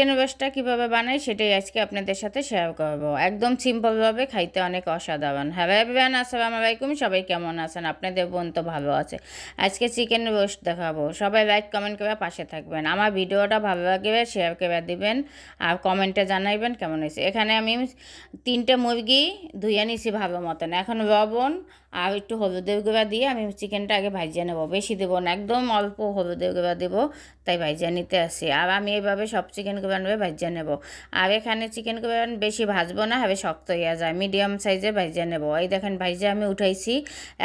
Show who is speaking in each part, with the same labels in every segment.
Speaker 1: Chicken রোস্টটা কীভাবে বানাই সেটাই আজকে আপনাদের সাথে শেয়ার করব। একদম সিম্পলভাবে খাইতে অনেক অসাধারণ। হ্যালো এভরিওয়ান আসসালামু আলাইকুম। সবাই কেমন আছেন? আপনাদের বোন তো ভালো আছে। আজকে চিকেন রোস্ট দেখাবো। সবাই লাইক কমেন্ট করে পাশে থাকবেন। আমার ভিডিওটা ভালো লাগবে শেয়ার করে দিবেন আর কমেন্টে জানাইবেন কেমন হয়েছে। এখানে আমি তিনটে মুরগি ধুয়ে নিছি ভালো মতন। এখন লবণ আর একটু হলুদের গুঁড়া দিয়ে আমি চিকেনটা আগে ভাজিয়ে নেব। বেশি দেবো না, একদম অল্প হলুদের গুঁড়া দেবো, তাই ভাজিয়ে নিতে আসি। আর আমি এইভাবে সব চিকেন গুঁড়া ভাজিয়ে নেব। আর এখানে চিকেন গুঁড়া বেশি ভাজবো না, হবে শক্ত হয়ে যায় মিডিয়াম সাইজে ভাজিয়ে নেব। এই দেখেন ভাজিয়ে আমি উঠাইছি,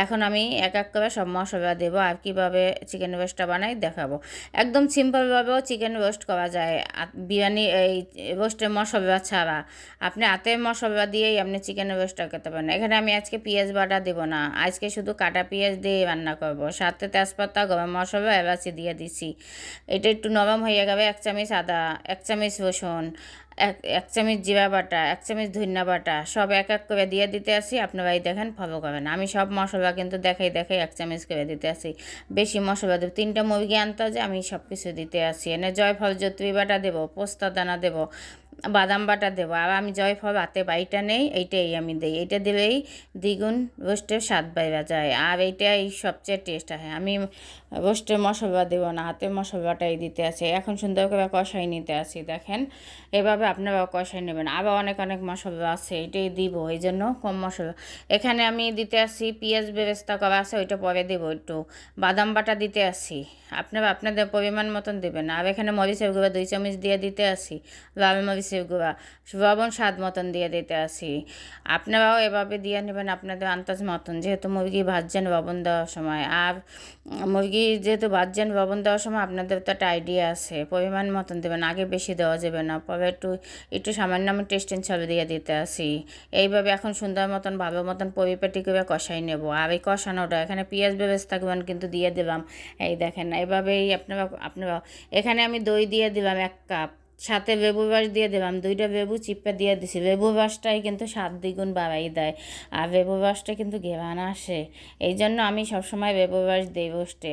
Speaker 1: এখন আমি এক এক করে সব মশলা দেবো আর কীভাবে চিকেন রোস্টটা বানাই দেখাবো। একদম সিম্পলভাবেও চিকেন রোস্ট করা যায় বিরিয়ানি এই রোস্টের মশলা ছাড়া। আপনি হাতের মশলা দিয়েই আপনি চিকেন রোস্টটা খেতে পারেন। এখানে আমি আজকে পেঁয়াজ বাটা দেবো না, আজকে শুধু কাটা পেঁয়াজ দিয়ে রান্না করব। সাথে তেজপাতা, গরম মশলা, এলাচি দিয়ে দিছি। এটা একটু নরম হয়ে যাবে এক চামচ আদা, এক চামচ রসুন, এক এক চামচ জিরা বাটা, এক চামচ ধনিয়া বাটা, সব এক এক করে দিয়ে দিতে আসি। আপনারাই দেখেন ফলো করেন আমি সব মশলা কিন্তু দেখাই দেখাই এক চামচ করে দিতে আসি। বেশি মশলা দেবো তিনটা মুরগি আনতে যে আমি সব কিছু দিতে আসি। এনে জয়ফল জতুরি বাটা দেবো, পোস্তা দানা দেবো বাদাম বাটা দেবো। আর আমি জয়ফল হাতে বাইটা নেই, এইটাই আমি দিই। এইটা দিলেই দ্বিগুণ রোস্টের স্বাদ বাইরা যায়। আর এইটাই সবচেয়ে টেস্ট হয় আমি রোস্টের মশলা দেবো না হাতে মশলাটাই দিতে আছে। এখন সুন্দর করে কষাই নিতে আসি দেখেন। এভাবে আপনারাও কষাই নেবেন। আবার অনেক অনেক মশলা আছে এটাই দিব। এই জন্য কম মশলা। এখানে আমি দিতে আসি পেঁয়াজ ব্যবস্থা করা আছে, ওইটা পরে দেবো একটু। বাদাম বাটা দিতে আসি আপনারা আপনাদের পরিমাণ মতন দেবেন। আর এখানে মরিচের গুঁড়া দুই চামচ দিয়ে দিতে আসি লাল মরিচের গুঁড়া স্বাদ মতন দিয়ে দিতে আসি। আপনারাও এভাবে দিয়ে নেবেন, আপনাদের আন্দাজ মতন। যেহেতু মুরগি ভাজছেন লবণ দেওয়ার সময়। আর মুরগি যেহেতু ভাজছেন লবণ দেওয়ার সময়, আপনাদের তো একটা আইডিয়া আছে। পরিমাণ মতন দেবেন, আগে বেশি দেওয়া যাবে না। পরে একটু একটু সামান্য আমি টেস্টিং ছবি দিয়ে দিতে আসি। এইভাবে এখন সুন্দর মতন, ভালো মতন পরিপাটি করে কষাই নেব। আর এই কষানোটা, এখানে পেঁয়াজ ব্যবস্থা করবেন কিন্তু দিয়ে দিলাম। এই দেখেন এইভাবেই আপনারা আপনারা, এখানে আমি দই দিয়ে দিলাম এক কাপ সাথে বেবু বাস দিয়ে দিলাম, দুইটা বেবু চিপে দিয়ে দিছি। লেবু বাসটাই কিন্তু সাত দ্বিগুণ বাড়াই দেয় আর বেবু বাসটা কিন্তু ঘেরান আসে। এই জন্য আমি সবসময় বেবু বাস দিই বসতে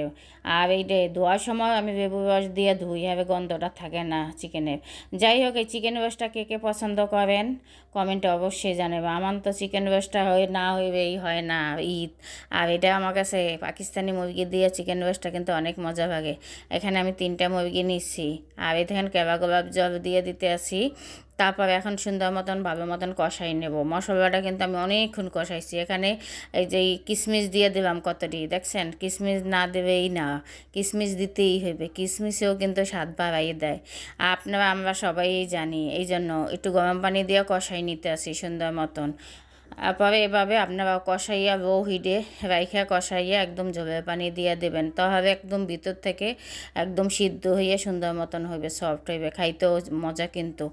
Speaker 1: আর এই ডে ধোয়ার সময় আমি বেবু বাস দিয়ে ধুই হবে গন্ধটা থাকে না চিকেনের। যাই হোক, এই চিকেন বাসটা কে কে পছন্দ করেন, কমেন্টে অবশ্যই জানাবে আমার তো চিকেন রোস্টটা হয়ে, না হইবেই হয় না, ঈদ। আর এটা আমার কাছে পাকিস্তানি মুরগি দিয়ে চিকেন রোস্টটা কিন্তু অনেক মজা লাগে। এখানে আমি তিনটা মুরগি নিচ্ছি। আর এখানে কেবা গোলাপ জল দিয়ে দিতে আসি তারপর এখন সুন্দর মতন, ভালো মতন কষাই নেব। মশলাটা কিন্তু আমি অনেকক্ষণ কষাইছি। এখানে এই যে কিশমিশ দিয়ে দিলাম কতটি, দেখছেন? কিশমিশ না দেবেই না কিশমিশ দিতেই হবে। কিশমিশেও কিন্তু স্বাদ বাড়াই দেয়। আপনারা, আমরা সবাই জানি এই জন্য একটু গরম পানি দিয়ে কষাই নিতে আসি সুন্দর মতন। তারপরে এভাবে আপনারা কষাইয়া বউ হিডে রাইখা কষাইয়া একদম জলের পানি দিয়ে দেবেন। তাহলে একদম ভিতর থেকে একদম সিদ্ধ হইয়া সুন্দর মতন হইবে সফট হইবে, খাইতেও মজা কিন্তু।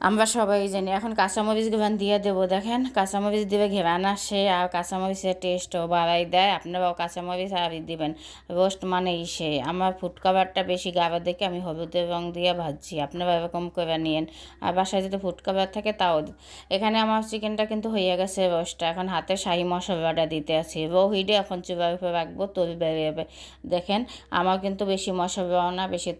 Speaker 1: আমরা সবাই জানি, এখন কাঁচামরিচ গুলান দিয়ে দেবো, দেখেন। কাঁচামরিচ দিবে ঘেরান আসে, আর কাঁচামরিচের টেস্টও বাড়াই দেয়। আপনারাও কাঁচামরিচ আর দিবেন। রোস্ট মানে ইসে। আমার ফুড কাভারটা বেশি গাবা দেখে আমি হলুদের রং দিয়ে ভাজছি। আপনারা এরকম করে নিয়েন। আর বাসায় যদি ফুড কাভার থাকে, তাও এখানে আমার চিকেনটা কিন্তু হয়ে গেছে রোস্টটা এখন হাতে শাহি মশলাটা দিতে আছি। রোহিডে এখন চুবার উপরে রাখব তৈরি বেরিয়ে দেখেন, আমার কিন্তু বেশি মশলাও না, বেশি